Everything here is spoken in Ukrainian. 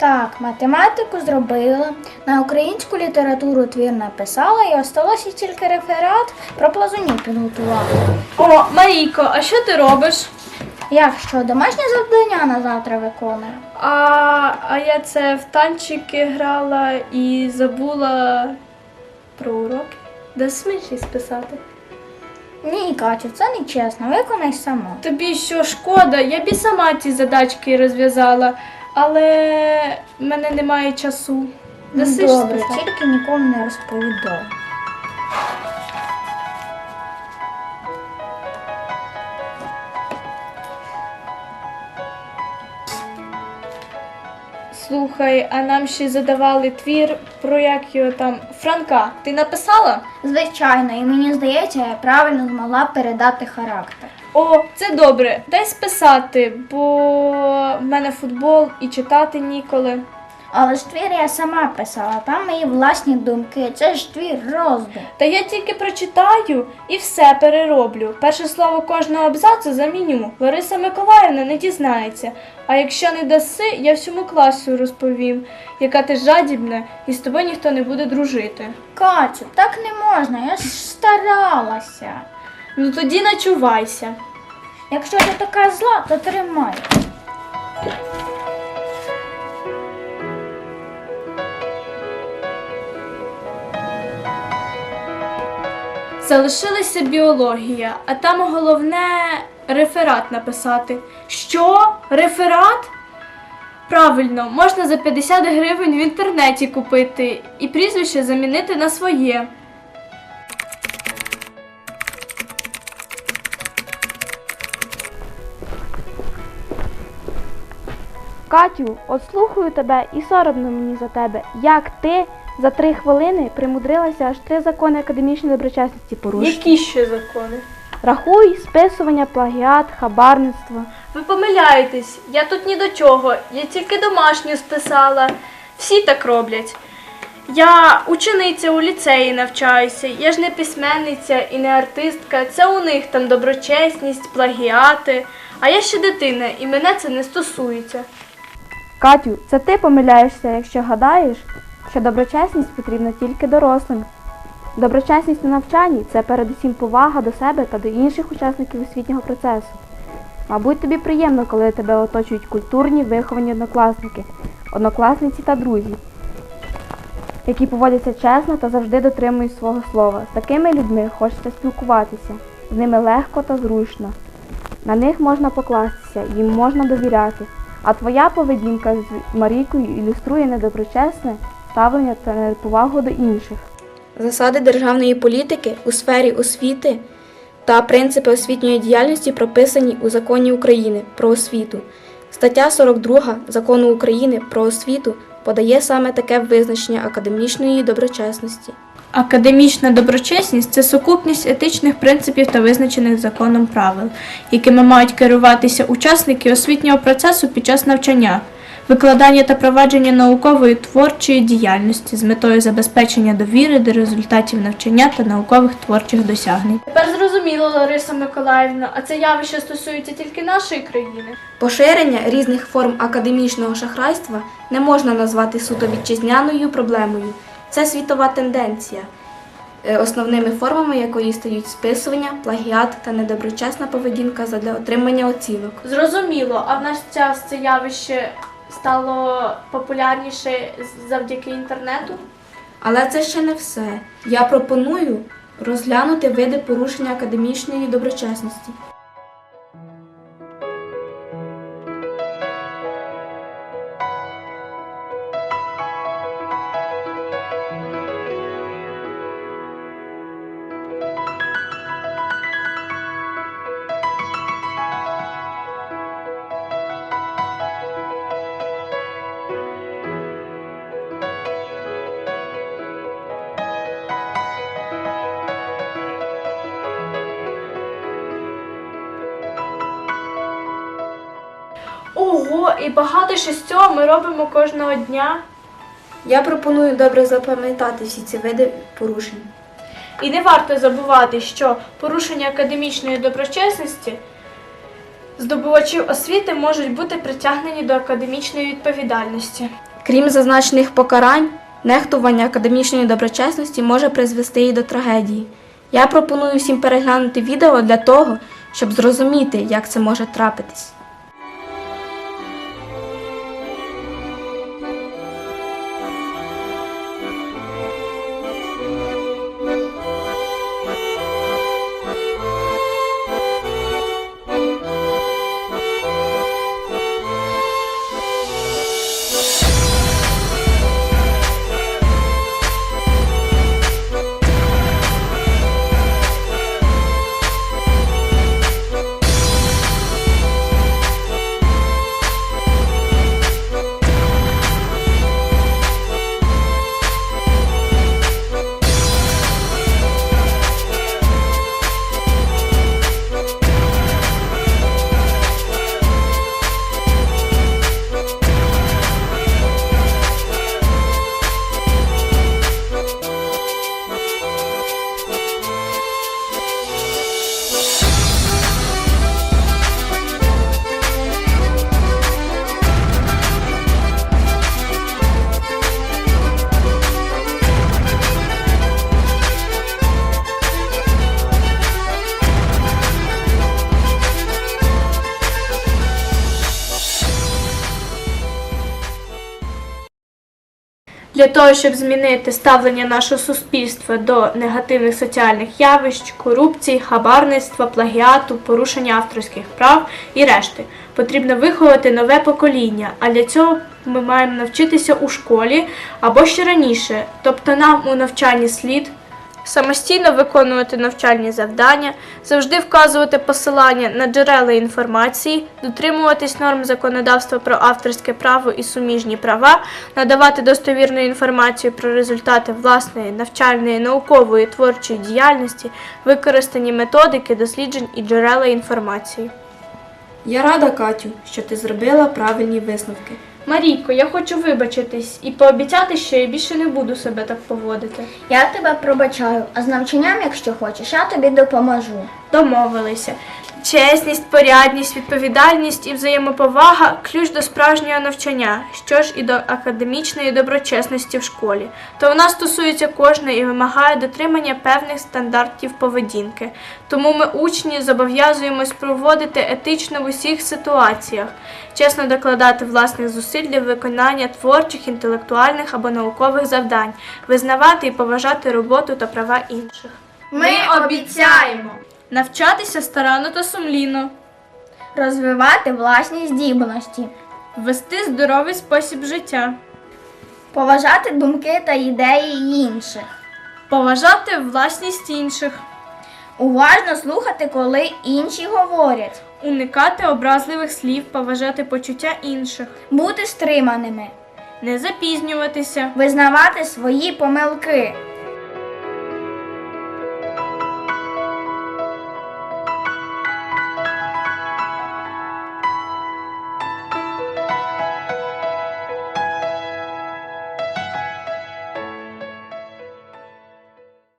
Так, математику зробила, на українську літературу твір написала і осталося тільки реферат про плазунів підготувати. О, Марійко, а що ти робиш? Як що, домашнє завдання на завтра виконую? А, а я це в танчики грала і забула про уроки. Де смішні списати? Ні, Катю, це не чесно, виконай сама. Тобі що шкода? Я б і сама ці задачки розв'язала, але в мене немає часу. Даси ж Ну, Добре, списати? тільки нікому не розповідав. Слухай, а нам ще задавали твір про як його там Франка. Ти написала? Звичайно, і мені здається, я правильно змогла передати характер. О, це добре. Дай списати, бо в мене футбол і читати ніколи. Але ж твір я сама писала, там мої власні думки, це ж твір роздум. Та я тільки прочитаю і все перероблю. Перше слово кожного абзацу заміню. Лариса Миколаївна не дізнається. А якщо не даси, я всьому класу розповім, яка ти жадібна, і з тобою ніхто не буде дружити. Катю, так не можна, я ж старалася. Ну тоді начувайся. Якщо ти така зла, то тримай. Залишилася біологія, а там головне реферат написати. Що? Реферат? Правильно, можна за 50 гривень в інтернеті купити і прізвище замінити на своє. Катю, от слухаю тебе і соромно мені за тебе. Як ти за три хвилини примудрилася аж три закони академічної доброчесності порушити? Які ще закони? Рахуй, списування, плагіат, хабарництво. Ви помиляєтесь, я тут ні до чого, я тільки домашню списала. Всі так роблять. Я учениця у ліцеї навчаюся, я ж не письменниця і не артистка. Це у них там доброчесність, плагіати. А я ще дитина, і мене це не стосується. Катю, це ти помиляєшся, якщо гадаєш, що доброчесність потрібна тільки дорослим. Доброчесність на навчанні це передусім повага до себе та до інших учасників освітнього процесу. Мабуть, тобі приємно, коли тебе оточують культурні, виховані однокласники, однокласниці та друзі, які поводяться чесно та завжди дотримують свого слова. З такими людьми хочеться спілкуватися, з ними легко та зручно. На них можна покластися, їм можна довіряти. А твоя поведінка з Марійкою ілюструє недоброчесне ставлення та неповагу до інших. Засади державної політики у сфері освіти та принципи освітньої діяльності прописані у Законі України про освіту. Стаття 42 Закону України про освіту подає саме таке визначення академічної доброчесності. Академічна доброчесність це сукупність етичних принципів та визначених законом правил, якими мають керуватися учасники освітнього процесу під час навчання, викладання та провадження наукової творчої діяльності з метою забезпечення довіри до результатів навчання та наукових творчих досягнень. Тепер зрозуміло, Лариса Миколаївна, а це явище стосується тільки нашої країни. Поширення різних форм академічного шахрайства не можна назвати суто вітчизняною проблемою. Це світова тенденція, е, основними формами якої стають списування, плагіат та недоброчесна поведінка задля отримання оцінок. Зрозуміло, а в наш час це явище стало популярніше завдяки інтернету. Але це ще не все. Я пропоную розглянути види порушення академічної доброчесності. Ого, і багато що з цього ми робимо кожного дня. Я пропоную добре запам'ятати всі ці види порушень. І не варто забувати, що порушення академічної доброчесності здобувачів освіти можуть бути притягнені до академічної відповідальності. Крім зазначених покарань, нехтування академічної доброчесності може призвести і до трагедії. Я пропоную всім переглянути відео для того, щоб зрозуміти, як це може трапитись. Для того, щоб змінити ставлення нашого суспільства до негативних соціальних явищ, корупції, хабарництва, плагіату, порушення авторських прав і решти, потрібно виховати нове покоління. А для цього ми маємо навчитися у школі або ще раніше, тобто нам у навчанні слід самостійно виконувати навчальні завдання, завжди вказувати посилання на джерела інформації, дотримуватись норм законодавства про авторське право і суміжні права, надавати достовірну інформацію про результати власної навчальної, наукової творчої діяльності, використані методики досліджень і джерела інформації. Я рада, Катю, що ти зробила правильні висновки. Марійко, я хочу вибачитись і пообіцяти, що я більше не буду себе так поводити. Я тебе пробачаю, а з навчанням, якщо хочеш, я тобі допоможу. Домовилися. Чесність, порядність, відповідальність і взаємоповага ключ до справжнього навчання, що ж і до академічної доброчесності в школі. То вона стосується кожної і вимагає дотримання певних стандартів поведінки. Тому ми, учні, зобов'язуємось проводити етично в усіх ситуаціях, чесно докладати власних зусиль для виконання творчих, інтелектуальних або наукових завдань, визнавати і поважати роботу та права інших. Ми обіцяємо Навчатися старанно та сумлінно, розвивати власні здібності, вести здоровий спосіб життя, поважати думки та ідеї інших, поважати власність інших, уважно слухати, коли інші говорять, уникати образливих слів, поважати почуття інших, бути стриманими, не запізнюватися, визнавати свої помилки,